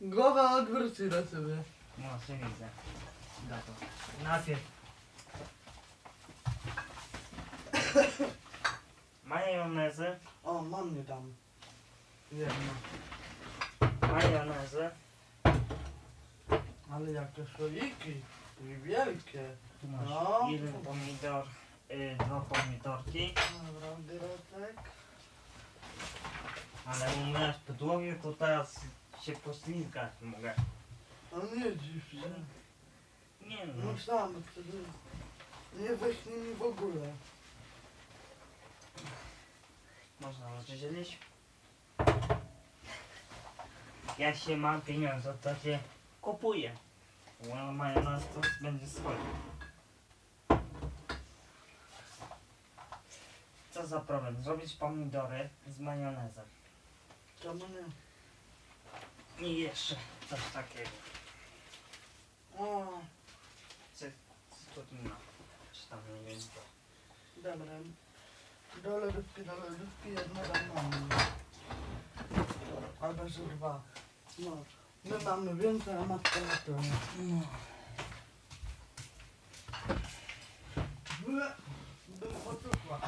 Głowa odwróci do ciebie. No, się widzę. Gato. Najpierw. Majonezy. O, mam nie tam. Jedno. Majonezy. Ale jakie słoiki. I wielkie. Tu masz No. jeden pomidor, y, dwa pomidorki. Dobra, Grecek. Ale umyłaś podłogę, to teraz się poślizgać mogę. A nie dziw się. Nie no. Myślałem, że wtedy nie weźmie mi w ogóle. Można rozdzielić. Jak się ma pieniądze, to się kupuje. Bo majonez to będzie swoje. Co za problem? Zrobić pomidory z majonezem. Czemu nie? I jeszcze coś takiego. O, tu ma? Czy tam nie wiem co. dobra. Do lodówki, do lodówki jedno tam mamy. Albo że dwa. No. My mamy więcej, a matka to. No. Bym potukła.